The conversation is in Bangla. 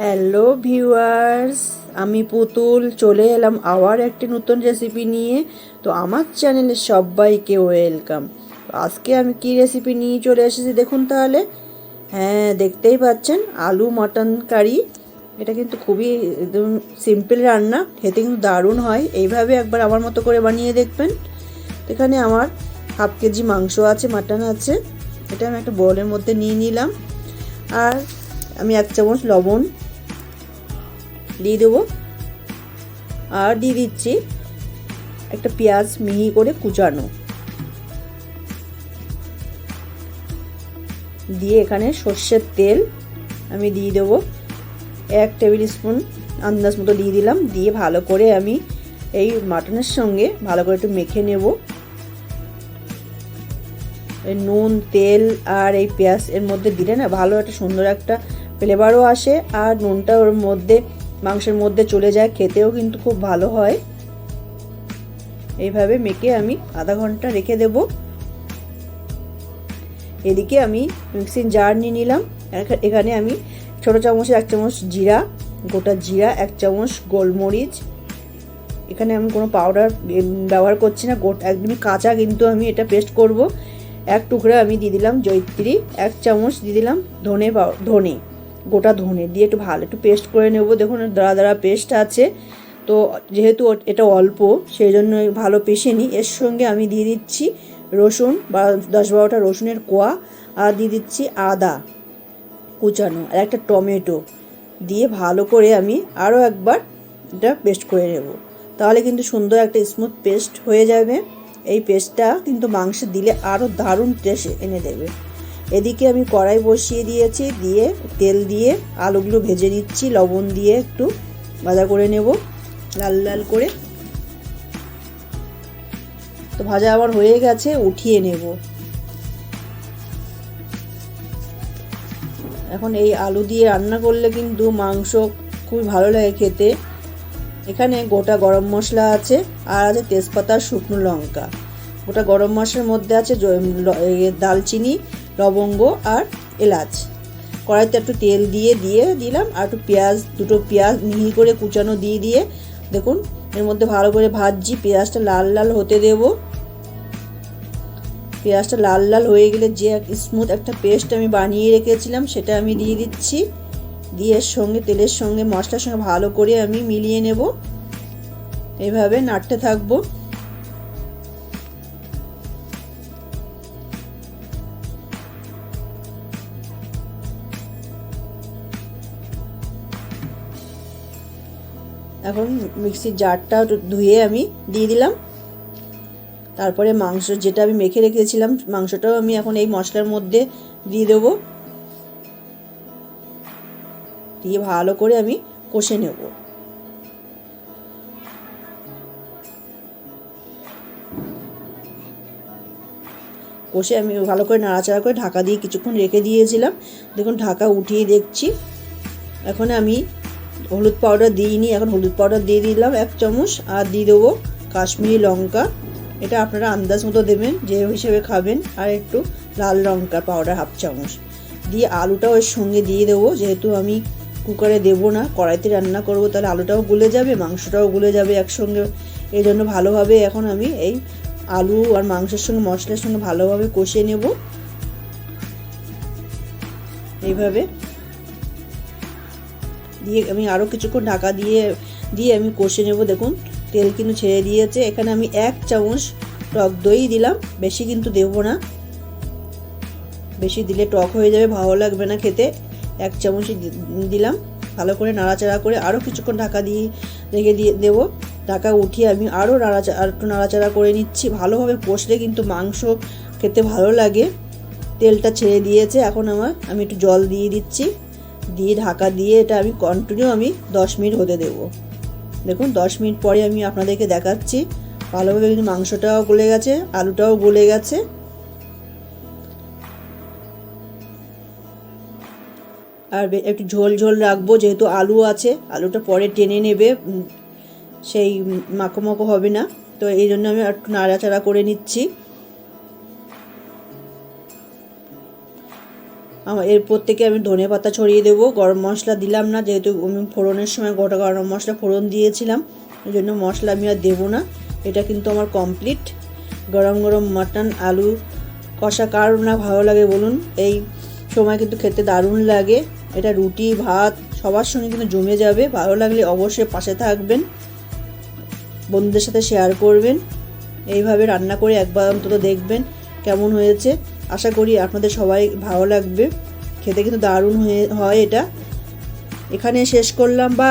হ্যালো ভিউয়ার্স আমি পুতুল, চলে এলাম আবার একটি নতুন রেসিপি নিয়ে। তো আমার চ্যানেলে সবাইকে ওয়েলকাম আজকে আমি কি রেসিপি নিয়ে চলে এসেছি দেখুন তাহলে। হ্যাঁ দেখতেই পাচ্ছেন, আলু মটন কারি এটা কিন্তু খুবই একদম সিম্পল রান্না, খেতে কিন্তু দারুণ হয়। এইভাবে একবার আমার মতো করে বানিয়ে দেখবেন। এখানে আমার হাফ কেজি মাংস আছে মাটন আছে। এটা আমি একটা বলের মধ্যে নিয়ে নিলাম। আর আমি এক চামচ লবণ দিয়ে দেবো। আর দিয়ে দিচ্ছি একটা পেঁয়াজ মিহি করে কুচানো। দিয়ে এখানে সর্ষের তেল আমি দিয়ে দেবো। এক টেবিল স্পুন আন্দাজ মতো দিয়ে দিলাম। দিয়ে ভালো করে আমি এই মাটনের সঙ্গে ভালো করে একটু মেখে নেব। নুন, তেল আর এই পেঁয়াজ এর মধ্যে দিলে না ভালো একটা সুন্দর একটা ফ্লেভারও আসে আর নুনটা ওর মধ্যে, মাংসের মধ্যে চলে যায়, খেতেও কিন্তু খুব ভালো হয়। এইভাবে মেখে আমি আধা ঘণ্টা রেখে দেব। এদিকে আমি মিক্সিং জার নিয়ে নিলাম। এখানে আমি ছোটো চামচের এক চামচ জিরা, গোটা জিরা, এক চামচ গোলমরিচ। এখানে আমি কোনো পাউডার ব্যবহার করছি না। গোটা একদমই কাঁচা কিন্তু আমি এটা পেস্ট করব। এক টুকরা আমি দিয়ে দিলাম জৈত্রী এক চামচ দিয়ে দিলাম ধনে পাউ ধনে। গোটা ধনে দিয়ে একটু ভালো, একটু পেস্ট করে নেব। দেখুন, দাঁড়া দাঁড়া পেস্ট আছে। তো যেহেতু এটা অল্প সেই জন্য ভালো পেশে নিই এর সঙ্গে আমি দিয়ে দিচ্ছি রসুন, বা দশ বারোটা রসুনের কোয়া, আর দিয়ে দিচ্ছি আদা কুচানো, আর একটা টমেটো দিয়ে ভালো করে আমি আরও একবার এটা পেস্ট করে নেব। তাহলে কিন্তু সুন্দর একটা স্মুথ পেস্ট হয়ে যাবে। এই পেস্টটা কিন্তু মাংসে দিলে আরও দারুণ টেস্ট এনে দেবে। এদিকে আমি কড়াই বসিয়ে দিয়েছি, দিয়ে তেল দিয়ে আলুগুলো ভেজে নিচ্ছি, লবণ দিয়ে একটু ভাজা করে নেব, লাল লাল করে। তো ভাজা আমার হয়ে গেছে, উঠিয়ে নেব। এখন এই আলু দিয়ে রান্না করলে কিন্তু মাংস খুবই ভালো লাগে খেতে। এখানে গোটা গরম মশলা আছে, আর আছে তেজপাতা, শুকনো লঙ্কা। গোটা গরম মশলার মধ্যে আছে দালচিনি লবঙ্গ আর এলাচ। কড়াইতে একটু তেল দিয়ে দিয়ে দিলাম আর একটু পেঁয়াজ, দুটো পেঁয়াজ মিহি করে কুচানো দিয়ে দিয়ে দেখুন এর মধ্যে ভালো করে ভাজছি। পেঁয়াজটা লাল লাল হতে দেব। পেঁয়াজটা লাল লাল হয়ে গেলে যে স্মুথ একটা পেস্ট আমি বানিয়ে রেখেছিলাম সেটা আমি দিয়ে দিচ্ছি। দিয়ে সঙ্গে, তেলের সঙ্গে, মশলার সঙ্গে ভালো করে আমি মিলিয়ে নেব। এভাবে নাড়তে থাকব। এখন মিক্সির জারটা ধুয়ে আমি দিয়ে দিলাম। তারপরে মাংস যেটা আমি মেখে রেখেছিলাম, মাংসটাও আমি এখন এই মশলার মধ্যে দিয়ে দেবো। দিয়ে ভালো করে আমি কষে নেব। কষে আমি ভালো করে নাড়াচাড়া করে ঢাকা দিয়ে কিছুক্ষণ রেখে দিয়েছিলাম। দেখুন, ঢাকা উঠিয়ে দেখছি। এখন আমি হলুদ পাউডার দিইনি এখন হলুদ পাউডার দিয়ে দিলাম এক চামচ। আর দিয়ে দেবো কাশ্মীরি লঙ্কা। এটা আপনারা আন্দাজ মতো দেবেন, যে হিসেবে খাবেন। আর একটু লাল লঙ্কা পাউডার হাফ চামচ। দিয়ে আলুটাও এর সঙ্গে দিয়ে দেবো। যেহেতু আমি কুকারে দেবো না, কড়াইতে রান্না করব, তাহলে আলুটাও গুলে যাবে, মাংসটাও গুলে যাবে একসঙ্গে। এই জন্য ভালোভাবে এখন আমি এই আলু আর মাংসের সঙ্গে, মশলার সঙ্গে ভালোভাবে কষিয়ে নেব। এইভাবে দিয়ে আমি আরও কিছুক্ষণ ঢাকা দিয়ে দিয়ে আমি কষে নেব। দেখুন, তেল কিন্তু ছেড়ে দিয়েছে। এখানে আমি এক চামচ টক দই দিলাম। বেশি কিন্তু দেবো না। বেশি দিলে টক হয়ে যাবে, ভালো লাগবে না খেতে। এক চামচই দিলাম। ভালো করে নাড়াচাড়া করে আরও কিছুক্ষণ ঢাকা দিয়ে রেখে দিয়ে দেবো। ঢাকা উঠিয়ে আমি আরও নাড়াচা, আর একটু নাড়াচাড়া করে নিচ্ছি। ভালোভাবে কষলে কিন্তু মাংস খেতে ভালো লাগে। তেলটা ছেড়ে দিয়েছে। এখন আমার, আমি একটু জল দিয়ে দিচ্ছি। দিয়ে ঢাকা দিয়ে এটা আমি কন্টিনিউ আমি দশ মিনিট হতে দেব। দেখুন, দশ মিনিট পরে আমি আপনাদেরকে দেখাচ্ছি। ভালোভাবে কিন্তু মাংসটাও গলে গেছে, আলুটাও গলে গেছে। আর একটু ঝোল ঝোল রাখব, যেহেতু আলু আছে, আলুটা পরে টেনে নেবে। সেই মাখো মাখো হবে না। তো এই জন্য আমি একটু নাড়াচাড়া করে নিচ্ছি। আমার এরপর থেকে আমি ধনে পাতা ছড়িয়ে দেবো। গরম মশলা দিলাম না, যেহেতু আমি ফোড়নের সময় গোটা গরম মশলা ফোড়ন দিয়েছিলাম ওই জন্য মশলা আমি আর দেবো না। এটা কিন্তু আমার কমপ্লিট গরম গরম মাটন, আলু কষা কার না ভালো লাগে বলুন? এই সময় কিন্তু খেতে দারুণ লাগে। এটা রুটি, ভাত, সবার সঙ্গে কিন্তু জমে যাবে। ভালো লাগলে অবশ্যই পাশে থাকবেন, বন্ধুদের সাথে শেয়ার করবেন। এইভাবে রান্না করে একবার অন্তত দেখবেন কেমন হয়েছে। আশা করি আপনাদের সবাই ভালো লাগবে। খেতে কিন্তু দারুণ হয়ে হয় এটা। এখানে শেষ করলাম বা